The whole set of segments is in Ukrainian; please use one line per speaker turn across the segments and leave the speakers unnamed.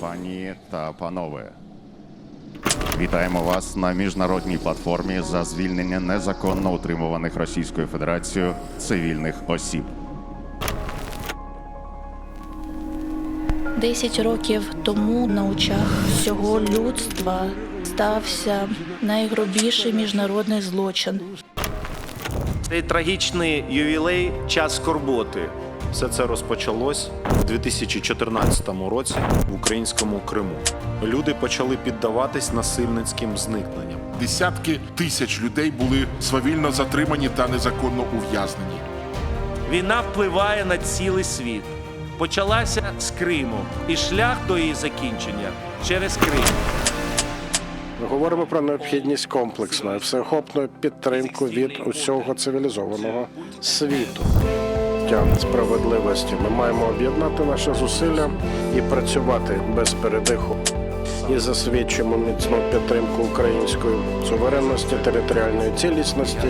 Пані та панове, вітаємо вас на міжнародній платформі за звільнення незаконно утримуваних Російською Федерацією цивільних осіб.
Десять років тому на очах всього людства стався найгробіший міжнародний злочин.
Цей трагічний ювілей час скорботи. Все це розпочалось у 2014 році в українському Криму. Люди почали піддаватись насильницьким зникненням.
Десятки тисяч людей були свавільно затримані та незаконно ув'язнені.
Війна впливає на цілий світ. Почалася з Криму, і шлях до її закінчення через Крим.
Ми говоримо про необхідність комплексної, всеохопної підтримку від усього цивілізованого світу. Тя справедливості. Ми маємо об'єднати наші зусилля і працювати без передиху. І засвідчимо міцну підтримку української суверенності, територіальної цілісності.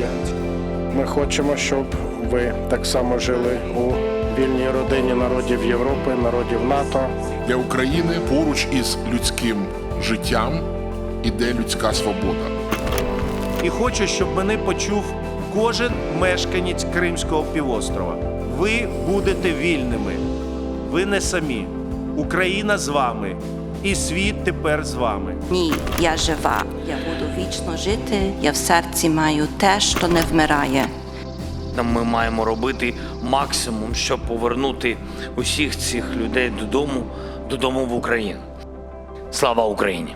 Ми хочемо, щоб ви так само жили у вільній родині народів Європи, народів НАТО.
Для України поруч із людським життям іде людська свобода.
І хочу, щоб мене почув кожен мешканець Кримського півострова. Ви будете вільними. Ви не самі. Україна з вами. І світ тепер з вами.
Ні, я жива. Я буду вічно жити. Я в серці маю те, що не вмирає.
Ми маємо робити максимум, щоб повернути усіх цих людей додому, додому в Україну. Слава Україні!